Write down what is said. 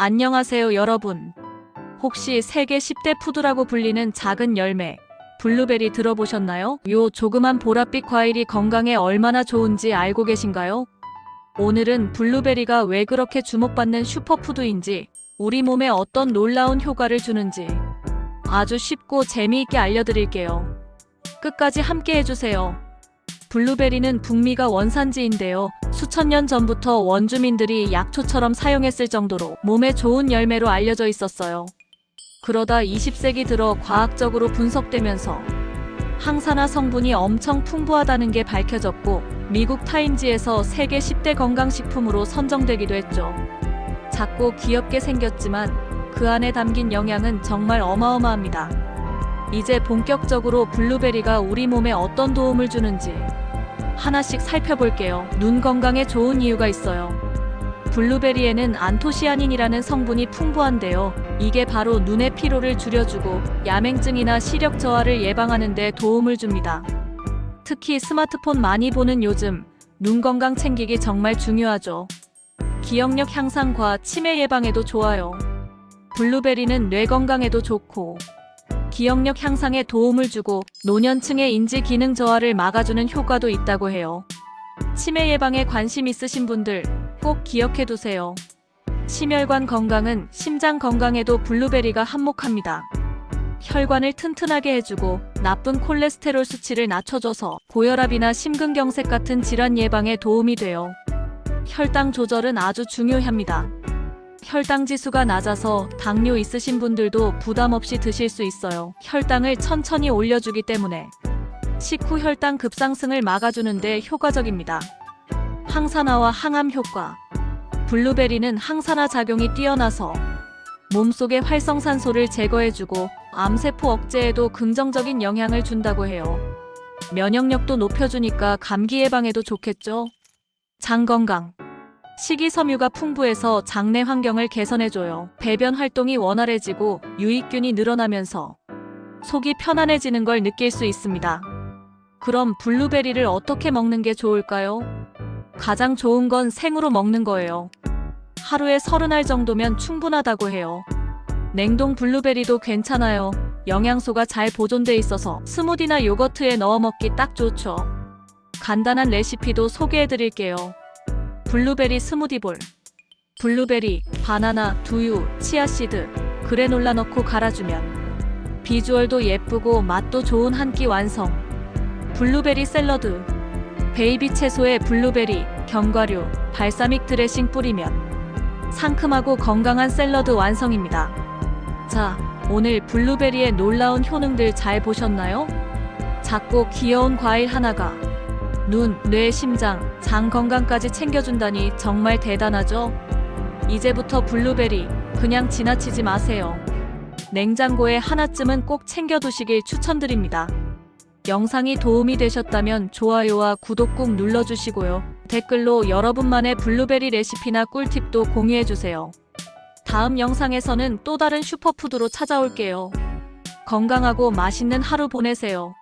안녕하세요, 여러분. 혹시 세계 10대 푸드라고 불리는 작은 열매, 블루베리 들어보셨나요? 요 조그만 보랏빛 과일이 건강에 얼마나 좋은지 알고 계신가요? 오늘은 블루베리가 왜 그렇게 주목받는 슈퍼푸드인지, 우리 몸에 어떤 놀라운 효과를 주는지 아주 쉽고 재미있게 알려드릴게요. 끝까지 함께 해주세요. 블루베리는 북미가 원산지인데요. 수천 년 전부터 원주민들이 약초처럼 사용했을 정도로 몸에 좋은 열매로 알려져 있었어요. 그러다 20세기 들어 과학적으로 분석되면서 항산화 성분이 엄청 풍부하다는 게 밝혀졌고 미국 타임지에서 세계 10대 건강식품으로 선정되기도 했죠. 작고 귀엽게 생겼지만 그 안에 담긴 영양은 정말 어마어마합니다. 이제 본격적으로 블루베리가 우리 몸에 어떤 도움을 주는지 하나씩 살펴볼게요. 눈 건강에 좋은 이유가 있어요. 블루베리에는 안토시아닌이라는 성분이 풍부한데요. 이게 바로 눈의 피로를 줄여주고 야맹증이나 시력 저하를 예방하는 데 도움을 줍니다. 특히 스마트폰 많이 보는 요즘 눈 건강 챙기기 정말 중요하죠. 기억력 향상과 치매 예방에도 좋아요. 블루베리는 뇌 건강에도 좋고 기억력 향상에 도움을 주고 노년층의 인지 기능 저하를 막아주는 효과도 있다고 해요. 치매 예방에 관심 있으신 분들 꼭 기억해 두세요. 심혈관 건강은 심장 건강에도 블루베리가 한몫합니다. 혈관을 튼튼하게 해주고 나쁜 콜레스테롤 수치를 낮춰줘서 고혈압이나 심근경색 같은 질환 예방에 도움이 돼요. 혈당 조절은 아주 중요합니다. 혈당 지수가 낮아서 당뇨 있으신 분들도 부담 없이 드실 수 있어요. 혈당을 천천히 올려주기 때문에 식후 혈당 급상승을 막아주는데 효과적입니다. 항산화와 항암 효과. 블루베리는 항산화 작용이 뛰어나서 몸속의 활성산소를 제거해주고 암세포 억제에도 긍정적인 영향을 준다고 해요. 면역력도 높여주니까 감기 예방에도 좋겠죠? 장 건강. 식이섬유가 풍부해서 장내 환경을 개선해줘요. 배변 활동이 원활해지고 유익균이 늘어나면서 속이 편안해지는 걸 느낄 수 있습니다. 그럼 블루베리를 어떻게 먹는 게 좋을까요? 가장 좋은 건 생으로 먹는 거예요. 하루에 30알 정도면 충분하다고 해요. 냉동 블루베리도 괜찮아요. 영양소가 잘 보존돼 있어서 스무디나 요거트에 넣어 먹기 딱 좋죠. 간단한 레시피도 소개해 드릴게요. 블루베리 스무디볼. 블루베리, 바나나, 두유, 치아씨드, 그래놀라 넣고 갈아주면 비주얼도 예쁘고 맛도 좋은 한 끼 완성. 블루베리 샐러드. 베이비 채소에 블루베리, 견과류, 발사믹 드레싱 뿌리면 상큼하고 건강한 샐러드 완성입니다. 자, 오늘 블루베리의 놀라운 효능들 잘 보셨나요? 작고 귀여운 과일 하나가 눈, 뇌, 심장, 장 건강까지 챙겨준다니 정말 대단하죠? 이제부터 블루베리 그냥 지나치지 마세요. 냉장고에 하나쯤은 꼭 챙겨두시길 추천드립니다. 영상이 도움이 되셨다면 좋아요와 구독 꾹 눌러주시고요. 댓글로 여러분만의 블루베리 레시피나 꿀팁도 공유해주세요. 다음 영상에서는 또 다른 슈퍼푸드로 찾아올게요. 건강하고 맛있는 하루 보내세요.